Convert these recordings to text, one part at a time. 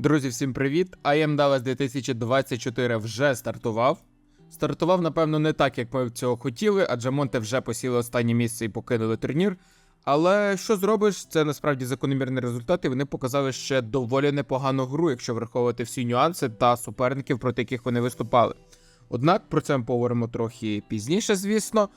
Друзі, всім привіт! IM Dallas 2024 вже стартував. Стартував, напевно, не так, як ми цього хотіли, адже Монте вже посіли останнє місце і покинули турнір. Але що зробиш, це насправді закономірний результат, і вони показали ще доволі непогану гру, якщо враховувати всі нюанси та суперників, проти яких вони виступали. Однак про це ми поговоримо трохи пізніше, звісно.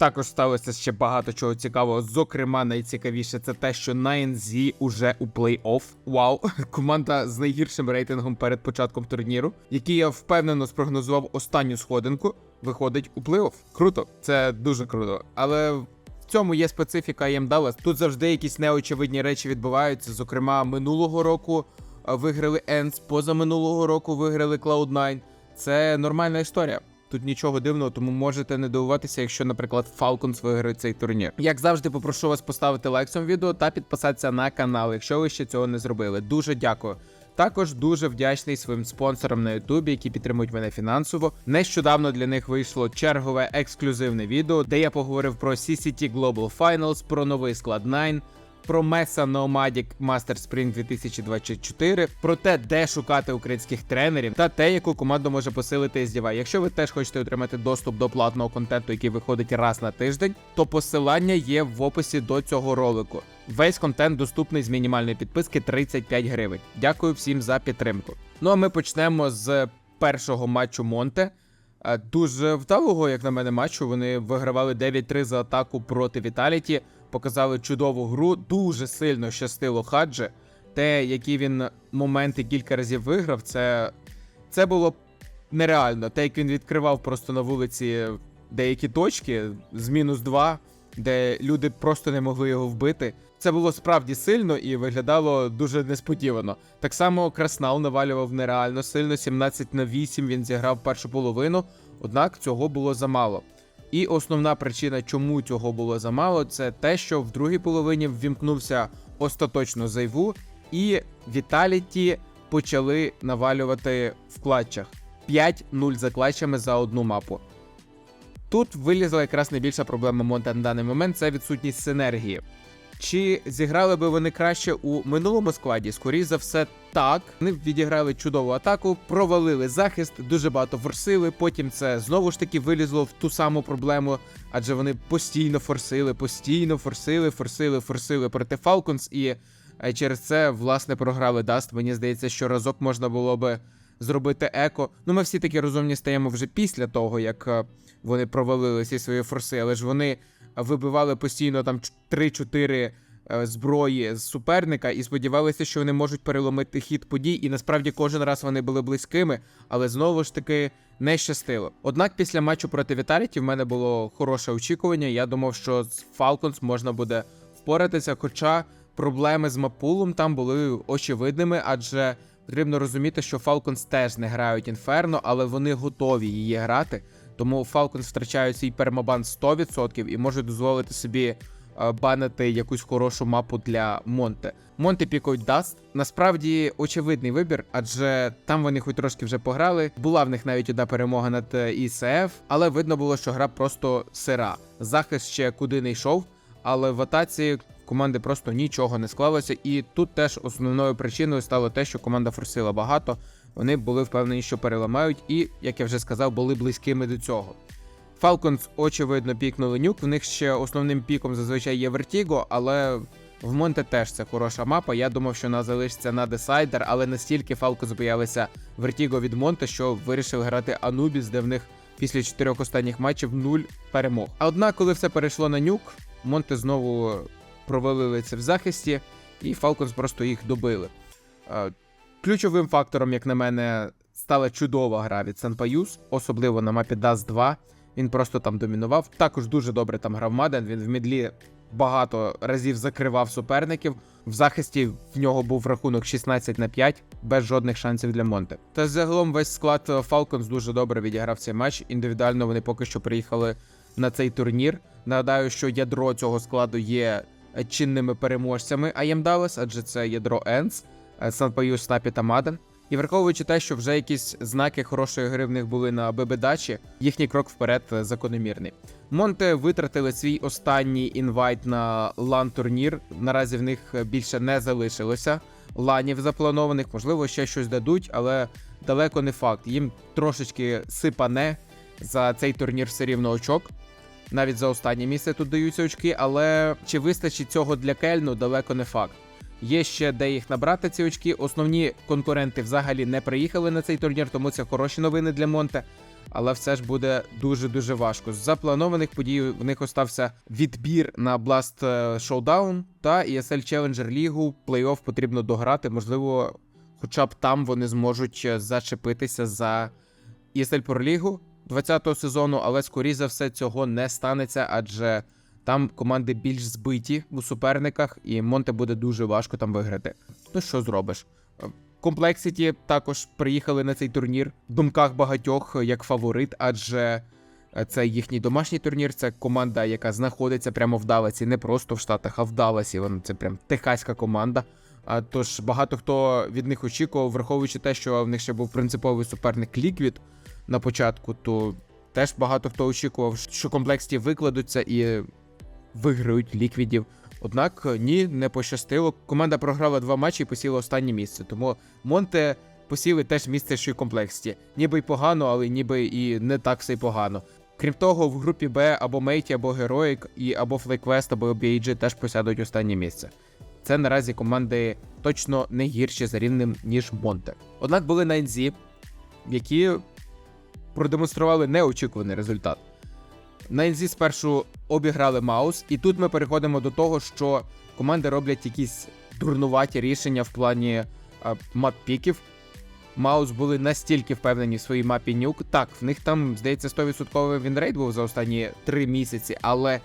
Також сталося ще багато чого цікавого. Зокрема, найцікавіше це те, що 9Z уже у плей-офф. Вау! Команда з найгіршим рейтингом перед початком турніру, який я впевнено спрогнозував останню сходинку, виходить у плей-офф. Круто, це дуже круто. Але в цьому є специфіка Dallas. Тут завжди якісь неочевидні речі відбуваються. Зокрема, минулого року виграли Ends, позаминулого року виграли Cloud9. Це нормальна історія. Тут нічого дивного, тому можете не дивуватися, якщо, наприклад, Falcons виграє цей турнір. Як завжди, попрошу вас поставити лайк цьому відео та підписатися на канал, якщо ви ще цього не зробили. Дуже дякую. Також дуже вдячний своїм спонсорам на Ютубі, які підтримують мене фінансово. Нещодавно для них вийшло чергове ексклюзивне відео, де я поговорив про CCT Global Finals, про новий склад 9, про Mesa Nomadic Master Spring 2024, про те, де шукати українських тренерів, та те, яку команду може посилити SDV. Якщо ви теж хочете отримати доступ до платного контенту, який виходить раз на тиждень, то посилання є в описі до цього ролику. Весь контент доступний з мінімальної підписки 35 гривень. Дякую всім за підтримку. Ну а ми почнемо з першого матчу Монте. Е, Дуже вдалого, як на мене, матчу. Вони вигравали 9-3 за атаку проти Віталіті, показали чудову гру, дуже сильно щастило Хадже. Те, які він моменти кілька разів виграв, це, це було нереально. Те, як він відкривав просто на вулиці деякі точки з мінус 2, де люди просто не могли його вбити. Це було справді сильно і виглядало дуже несподівано. Так само Краснал навалював нереально сильно, 17 на 8 він зіграв першу половину, однак цього було замало. І основна причина, чому цього було замало, це те, що в другій половині ввімкнувся остаточно зайву, і Віталіті почали навалювати в клатчах 5-0 за клатчами за одну мапу. Тут вилізла якраз найбільша проблема Монта на даний момент це відсутність синергії. Чи зіграли би вони краще у минулому складі? Скоріше за все, так. Вони відіграли чудову атаку, провалили захист, дуже багато форсили. Потім це знову ж таки вилізло в ту саму проблему, адже вони постійно форсили, постійно форсили, форсили, форсили проти Falcons, і е, через це власне програли Даст. Мені здається, що разок можна було би зробити еко. Ну, ми всі такі розумні стаємо вже після того, як е, вони провалили всі свої форси, але ж вони вибивали постійно там 3-4 е, зброї з суперника і сподівалися, що вони можуть переломити хід подій. І насправді кожен раз вони були близькими, але знову ж таки не щастило. Однак після матчу проти Віталіті в мене було хороше очікування. Я думав, що з Falcons можна буде впоратися, хоча проблеми з Мапулом там були очевидними, адже потрібно розуміти, що Falcons теж не грають інферно, але вони готові її грати. Тому Falcons втрачають свій пермабан 100% і можуть дозволити собі е, банити якусь хорошу мапу для Монте. Монте пікають Даст. Насправді очевидний вибір, адже там вони хоч трошки вже пограли. Була в них навіть одна перемога над е, ІСФ, але видно було, що гра просто сира. Захист ще куди не йшов, але в атаці команди просто нічого не склалося. І тут теж основною причиною стало те, що команда форсила багато. Вони були впевнені, що переламають, і, як я вже сказав, були близькими до цього. Falcons, очевидно, пікнули нюк. В них ще основним піком зазвичай є Vertigo, але в Монте теж це хороша мапа. Я думав, що вона залишиться на Decider, але настільки Falcons боялися Vertigo від Монте, що вирішили грати Anubis, де в них після чотирьох останніх матчів нуль перемог. А однак, коли все перейшло на нюк, Монте знову провалили це в захисті, і Falcons просто їх добили. Е, Ключовим фактором, як на мене, стала чудова гра від Санпаюс, особливо на мапі Dust 2. Він просто там домінував. Також дуже добре там грав Маден. Він в мідлі багато разів закривав суперників. В захисті в нього був рахунок 16 на 5, без жодних шансів для Монте. Та загалом весь склад Falcons дуже добре відіграв цей матч. Індивідуально вони поки що приїхали на цей турнір. Нагадаю, що ядро цього складу є чинними переможцями IM адже це ядро Ends. Санпаю, Снапі та Маден. І враховуючи те, що вже якісь знаки хорошої гри в них були на ББДачі, їхній крок вперед закономірний. Монте витратили свій останній інвайт на лан турнір. Наразі в них більше не залишилося. ланів запланованих, можливо, ще щось дадуть, але далеко не факт. Їм трошечки сипане за цей турнір все рівно очок. Навіть за останнє місце тут даються очки, але чи вистачить цього для Кельну, далеко не факт. Є ще де їх набрати ці очки. Основні конкуренти взагалі не приїхали на цей турнір, тому це хороші новини для Монте. Але все ж буде дуже дуже важко. З запланованих подій в них остався відбір на Blast е, Showdown та ESL Challenger Лігу. Плей-офф потрібно дограти. Можливо, хоча б там вони зможуть е, зачепитися за ESL Pro Лігу 20-го сезону, але скоріше за все цього не станеться, адже там команди більш збиті у суперниках, і Монте буде дуже важко там виграти. Ну що зробиш? Комплексіті також приїхали на цей турнір в думках багатьох як фаворит, адже це їхній домашній турнір. Це команда, яка знаходиться прямо в Даласі, не просто в Штатах, а в Даласі. Вона це прям техаська команда. А тож багато хто від них очікував, враховуючи те, що в них ще був принциповий суперник Ліквід на початку, то теж багато хто очікував, що комплексті викладуться і виграють ліквідів. Однак е, ні, не пощастило. Команда програла два матчі і посіла останнє місце. Тому Монте посіли теж місце, що й комплексті. Ніби й погано, але ніби і не так все й погано. Крім того, в групі Б або Мейті, або Героїк, і або FlyQuest, або BAG теж посядуть останнє місце. Це наразі команди точно не гірші за рівнем, ніж Монте. Однак були на НЗ, які продемонстрували неочікуваний результат. На НЗ спершу обіграли Маус, і тут ми переходимо до того, що команди роблять якісь дурнуваті рішення в плані а, мап-піків. Маус були настільки впевнені в своїй мапі нюк. Так, в них там, здається, 100% вінрейт був за останні 3 місяці, але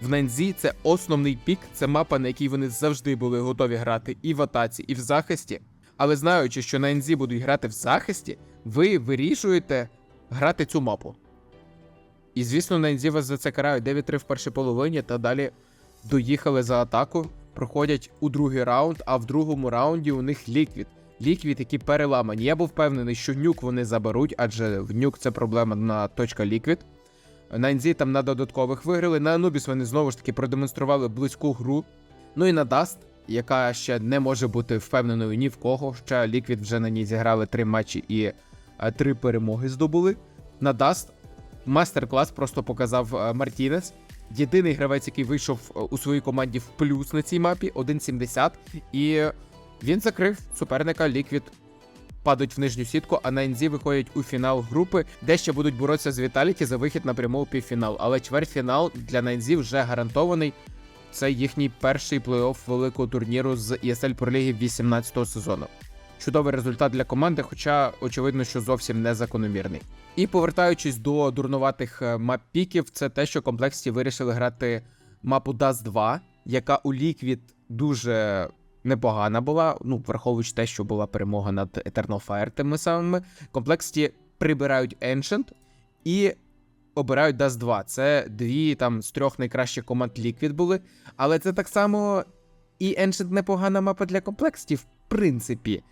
в Нанзі це основний пік, це мапа, на якій вони завжди були готові грати і в атаці, і в захисті. Але знаючи, що на НЗ будуть грати в захисті, ви вирішуєте грати цю мапу. І звісно, на вас за це карають 9-3 в першій половині, та далі доїхали за атаку, проходять у другий раунд, а в другому раунді у них ліквід. Ліквід, які переламані. Я був впевнений, що нюк вони заберуть, адже в нюк це проблема на точка ліквід. На НЗ там на додаткових виграли. На Анубіс вони знову ж таки продемонстрували близьку гру. Ну і на Dust, яка ще не може бути впевненою ні в кого. Ще Ліквід вже на ній зіграли три матчі і три перемоги здобули. На Dust мастер-клас просто показав е, Мартінес. Єдиний гравець, який вийшов е, у своїй команді в плюс на цій мапі 1.70. І він закрив суперника Ліквід. Падають в нижню сітку, а на НЗ виходять у фінал групи, де ще будуть боротися з Віталіті за вихід напряму у півфінал. Але чвертьфінал для НЗ вже гарантований. Це їхній перший плей-офф великого турніру з ESL Pro Ліги 18-го сезону. Чудовий результат для команди, хоча очевидно, що зовсім не закономірний. І повертаючись до дурнуватих е, мап-піків, це те, що комплексі вирішили грати мапу Dust 2, яка у Liquid дуже непогана була. Ну, враховуючи те, що була перемога над Eternal Fire тими самими. Комплексі прибирають Ancient і обирають Dust 2. Це дві там з трьох найкращих команд Liquid були. Але це так само і Ancient непогана мапа для комплексів, в принципі.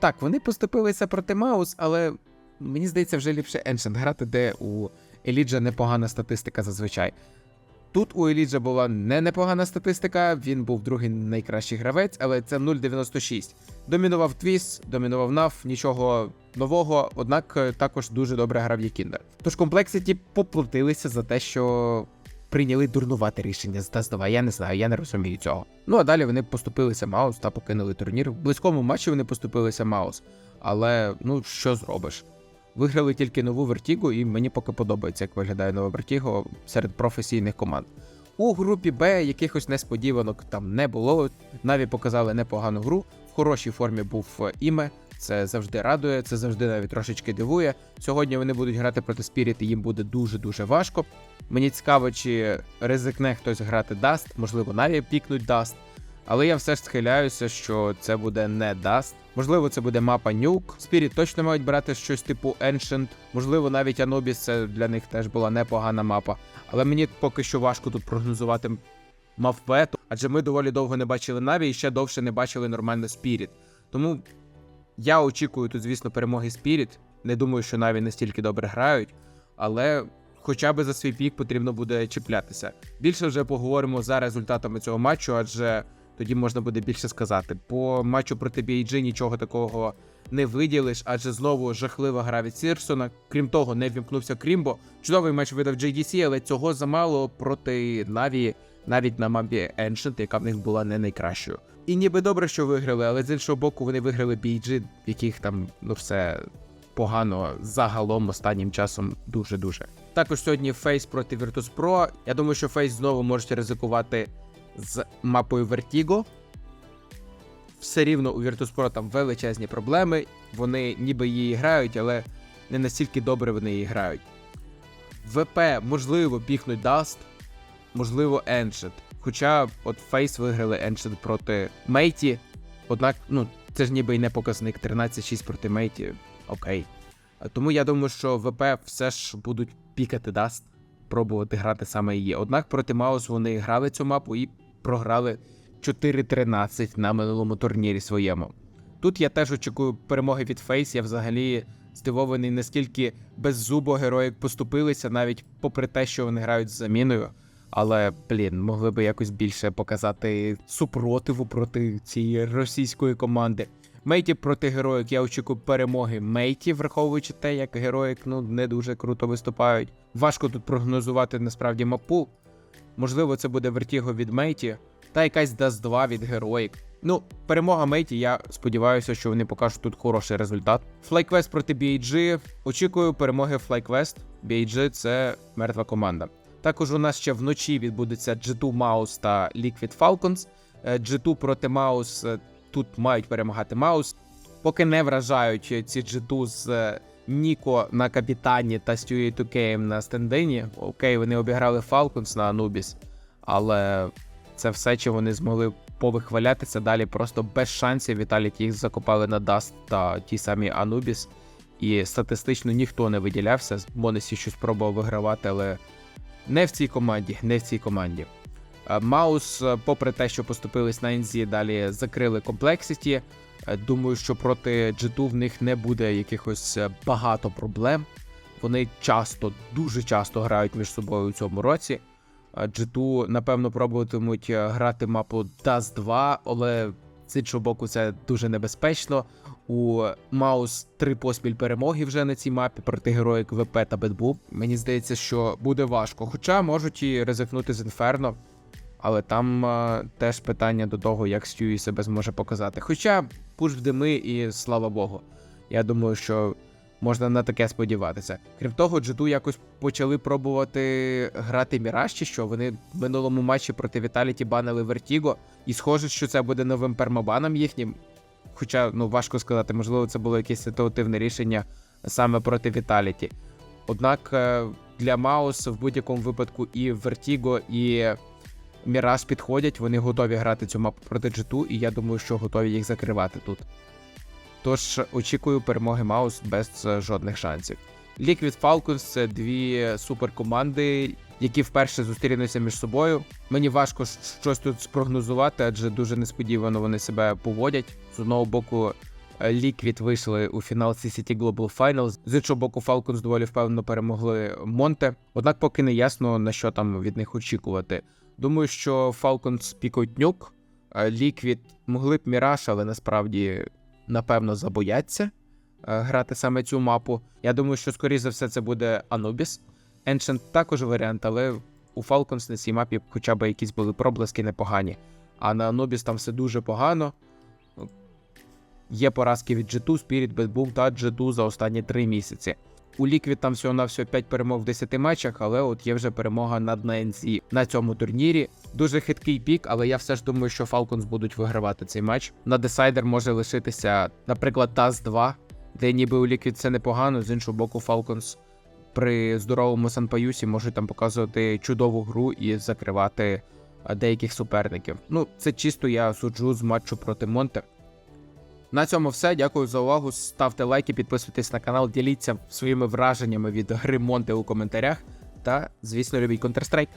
Так, вони поступилися проти Маус, але мені здається, вже ліпше Ancient грати, де у Еліджа непогана статистика зазвичай. Тут у Еліджа була не непогана статистика, він був другий найкращий гравець, але це 0.96. Домінував Твіс, домінував Наф, нічого нового, однак е, також дуже добре грав Єкіндер. Тож комплексіті поплатилися за те, що прийняли дурнувате рішення з Даздова. Я не знаю, я не розумію цього. Ну а далі вони поступилися Маус та покинули турнір. В близькому матчі вони поступилися Маус. Але ну що зробиш? Виграли тільки нову Вертігу, і мені поки подобається, як виглядає нова Вертіго серед професійних команд. У групі Б якихось несподіванок там не було. Наві показали непогану гру. В хорошій формі був е, іме. Це завжди радує, це завжди навіть трошечки дивує. Сьогодні вони будуть грати проти Spirit, і їм буде дуже дуже важко. Мені цікаво, чи ризикне хтось грати Даст, можливо, Наві пікнуть Даст. Але я все ж схиляюся, що це буде не Даст. Можливо, це буде мапа Nuke. Spirit точно мають брати щось типу Ancient. Можливо, навіть Anubis це для них теж була непогана мапа. Але мені поки що важко тут прогнозувати мавпе, адже ми доволі довго не бачили Наві і ще довше не бачили нормально Spirit. Тому я очікую тут, звісно, перемоги Spirit. Не думаю, що Наві настільки добре грають, але хоча б за свій пік потрібно буде чіплятися. Більше вже поговоримо за результатами цього матчу, адже тоді можна буде більше сказати. По матчу проти BAG нічого такого не виділиш, адже знову жахлива гра від Сірсона. Крім того, не вімкнувся Крімбо. Чудовий матч видав JDC, але цього замало проти Наві, навіть на мапі Ancient, яка в них була не найкращою. І ніби добре, що виграли, але з іншого боку, вони виграли в яких там ну все погано загалом останнім часом дуже-дуже. Також сьогодні Фейс проти Virtus Pro. Я думаю, що Фейс знову можуть ризикувати з мапою Vertigo. Все рівно у Virtus.pro там величезні проблеми. Вони ніби її грають, але не настільки добре вони її грають. ВП, можливо, піхнуть Dust, можливо, Ancient. Хоча от Фейс виграли Ancient проти Мейті. Однак, ну, це ж ніби й не показник 13-6 проти Мейті. Окей. Тому я думаю, що ВП все ж будуть пікати Dust, пробувати грати саме її. Однак проти Маус вони грали цю мапу і програли 4-13 на минулому турнірі своєму. Тут я теж очікую перемоги від Фейс. Я взагалі здивований, наскільки беззубо героїк поступилися, навіть попри те, що вони грають з заміною. Але, блін, могли би якось більше показати супротиву проти цієї російської команди. Мейті проти героїк я очікую перемоги Мейті, враховуючи те, як героїк ну не дуже круто виступають. Важко тут прогнозувати насправді мапу. Можливо, це буде Вертіго від Мейті, та якась Даст 2 від героїк. Ну, перемога Мейті, я сподіваюся, що вони покажуть тут хороший результат. FlyQuest проти BAG. Очікую перемоги FlyQuest. BAG – це мертва команда. Також у нас ще вночі відбудеться G2 Mouse та Liquid Falcons. Е, G2 проти Mouse е, тут мають перемагати Маус. Поки не вражають ці G2 з е, Ніко на капітані та Стюї Тукеєм на стендині. Окей, вони обіграли Falcons на Anubis, але це все, чи вони змогли повихвалятися далі. Просто без шансів Віталік їх закопали на Dust та ті самі Anubis. І статистично ніхто не виділявся. Монесі щось пробував вигравати, але не в цій команді, не в цій команді. Е, Маус, е, попри те, що поступились на NZ, далі закрили комплексіті. Думаю, що проти G2 в них не буде якихось е, багато проблем. Вони часто, дуже часто грають між собою у цьому році. Е, G2, напевно, пробуватимуть грати мапу Dust 2, але з іншого боку, це дуже небезпечно. У Маус три поспіль перемоги вже на цій мапі проти героїк ВП та Бетбу. Мені здається, що буде важко. Хоча можуть і ризикнути з Інферно. Але там а, теж питання до того, як Стюї себе зможе показати. Хоча пуш в дими і слава Богу. Я думаю, що можна на таке сподіватися. Крім того, G2 якось почали пробувати грати Міраж, що вони в минулому матчі проти Віталіті банили Вертіго, і схоже, що це буде новим пермабаном їхнім. Хоча ну важко сказати, можливо, це було якесь ситуативне рішення саме проти Віталіті. Однак е, для Маус в будь-якому випадку і Вертіго, і Міраж підходять, вони готові грати цю мапу проти G2, і я думаю, що готові їх закривати тут. Тож очікую перемоги Маус без е, жодних шансів. Liquid Falcons це дві суперкоманди, які вперше зустрінуться між собою. Мені важко щось тут спрогнозувати, адже дуже несподівано вони себе поводять. З одного боку, е, Liquid вийшли у фінал CCT Global Finals, з іншого боку, Falcons доволі впевнено перемогли Монте. Однак поки не ясно на що там від них очікувати. Думаю, що Falcons пікають нюк, Liquid могли б Міраж, але насправді напевно забояться е, грати саме цю мапу. Я думаю, що скоріше за все це буде Anubis. Ancient також варіант, але у Falcons на цій мапі хоча б якісь були проблески непогані. А на Anubis там все дуже погано. Є поразки від G2, Spirit, Bad Boom та G2 за останні 3 місяці. У Liquid там всього на всього 5 перемог в 10 матчах, але от є вже перемога над NC на цьому турнірі. Дуже хиткий пік, але я все ж думаю, що Falcons будуть вигравати цей матч. На десайдер може лишитися, наприклад, TAS 2, де ніби у Liquid це непогано, з іншого боку, Falcons при здоровому Санпаюсі можуть там показувати чудову гру і закривати деяких суперників. Ну, це чисто я суджу з матчу проти Монте. На цьому все. Дякую за увагу. Ставте лайки, підписуйтесь на канал, діліться своїми враженнями від гри Монте у коментарях. Та, звісно, любіть Counter-Strike.